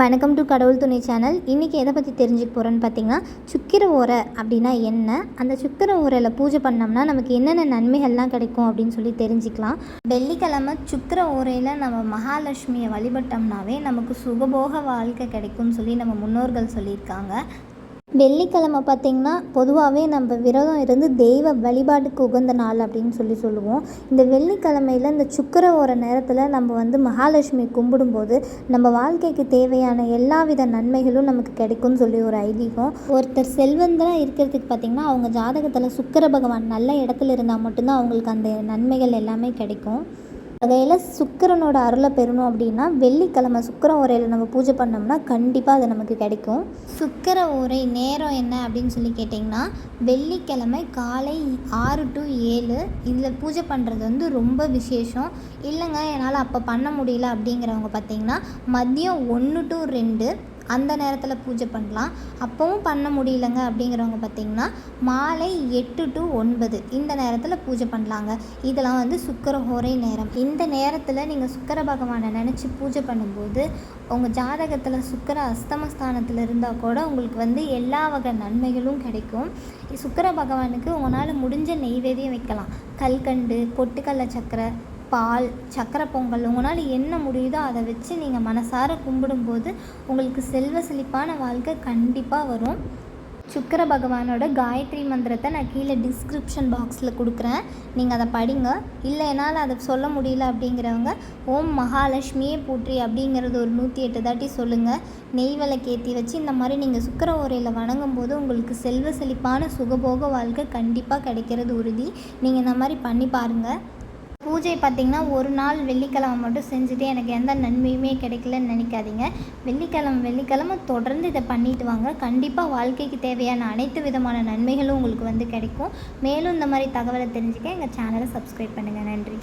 வணக்கம் டு கடவுள் துணை சேனல் இன்றைக்கி எதை பற்றி தெரிஞ்சுக்க போகிறோன்னு பார்த்தீங்கன்னா சுக்கிர ஓரை அப்படின்னா என்ன? அந்த சுக்கிர ஓரையில் பூஜை பண்ணோம்னா நமக்கு என்னென்ன நன்மைகள்லாம் கிடைக்கும் அப்படின்னு சொல்லி தெரிஞ்சுக்கலாம். வெள்ளிக்கிழமை சுக்கிர ஓரையில் நம்ம மகாலட்சுமியை வழிபட்டோம்னாவே நமக்கு சுகபோக வாழ்க்கை கிடைக்கும்னு சொல்லி நம்ம முன்னோர்கள் சொல்லியிருக்காங்க. வெள்ளிக்கிழமை பார்த்திங்கன்னா பொதுவாகவே நம்ம விரதம் இருந்து தெய்வ வழிபாட்டுக்கு உகந்த நாள் அப்படின்னு சொல்லி சொல்லுவோம். இந்த வெள்ளிக்கிழமையில் இந்த சுக்கர ஓர நேரத்தில் நம்ம வந்து மகாலட்சுமி கும்பிடும்போது நம்ம வாழ்க்கைக்கு தேவையான எல்லா வித நன்மைகளும் நமக்கு கிடைக்கும்னு சொல்லி ஒரு ஐதீகம். ஒருத்தர் செல்வந்தராக இருக்கிறதுக்கு பார்த்திங்கன்னா அவங்க ஜாதகத்தில் சுக்கர பகவான் நல்ல இடத்துல இருந்தால் மட்டும்தான் அவங்களுக்கு அந்த நன்மைகள் எல்லாமே கிடைக்கும். வகையில் சுக்கரனோட அருளை பெறணும் அப்படின்னா வெள்ளிக்கிழமை சுக்கிர உரையில் நம்ம பூஜை பண்ணோம்னா கண்டிப்பாக அது நமக்கு கிடைக்கும். சுக்கிர உரை நேரம் என்ன அப்படின்னு சொல்லி கேட்டிங்கன்னா வெள்ளிக்கிழமை காலை ஆறு டு ஏழு இதில் பூஜை பண்ணுறது வந்து ரொம்ப விசேஷம். இல்லைங்க என்னால் அப்போ பண்ண முடியல அப்படிங்கிறவங்க பார்த்திங்கன்னா மதியம் ஒன்று டு ரெண்டு அந்த நேரத்தில் பூஜை பண்ணலாம். அப்போவும் பண்ண முடியலங்க அப்படிங்கிறவங்க பார்த்திங்கன்னா மாலை எட்டு டு ஒன்பது இந்த நேரத்தில் பூஜை பண்ணலாங்க. இதெல்லாம் வந்து சுக்கரஹோரை நேரம். இந்த நேரத்தில் நீங்கள் சுக்கர பகவானை நினச்சி பூஜை பண்ணும்போது உங்கள் ஜாதகத்தில் சுக்கர அஸ்தமஸ்தானத்தில் இருந்தால் கூட உங்களுக்கு வந்து எல்லா வகை நன்மைகளும் கிடைக்கும். சுக்கர பகவானுக்கு உங்களால் முடிஞ்ச நெய்வேதியம் வைக்கலாம். கல்கண்டு பொட்டுக்கடல சக்கரை பால் சக்கரை பொங்கல் உங்களால் என்ன முடியுதோ அதை வச்சு நீங்கள் மனசார கும்பிடும்போது உங்களுக்கு செல்வ செழிப்பான வாழ்க்கை கண்டிப்பாக வரும். சுக்கர பகவானோட காயத்ரி மந்திரத்தை நான் கீழே டிஸ்கிரிப்ஷன் பாக்ஸில் கொடுக்குறேன். நீங்கள் அதை படிங்க. இல்லை என்னால் அதை சொல்ல முடியல அப்படிங்கிறவங்க ஓம் மகாலட்சுமியே போற்றி அப்படிங்கிறது ஒரு நூற்றி எட்டு தாட்டி சொல்லுங்கள் நெய் விளக்கேற்றி வச்சு இந்த மாதிரி நீங்கள் சுக்கர உரையில் வணங்கும் போது உங்களுக்கு செல்வ செழிப்பான சுகபோக வாழ்க்கை கண்டிப்பாக கிடைக்கிறது உறுதி. நீங்கள் இந்த மாதிரி பண்ணி பாருங்கள் பூஜை பார்த்திங்கன்னா ஒரு நாள் வெள்ளிக்கிழமை மட்டும் செஞ்சுட்டு எனக்கு எந்த நன்மையுமே கிடைக்கலன்னு நினைக்காதீங்க. வெள்ளிக்கிழமை வெள்ளிக்கிழமை தொடர்ந்து இதை பண்ணிட்டு வாங்க. கண்டிப்பாக வாழ்க்கைக்கு தேவையான அனைத்து விதமான நன்மைகளும் உங்களுக்கு வந்து கிடைக்கும். மேலும் இந்த மாதிரி தகவலை தெரிஞ்சுக்க எங்கள் சேனலை சப்ஸ்கிரைப் பண்ணுங்கள் நன்றி.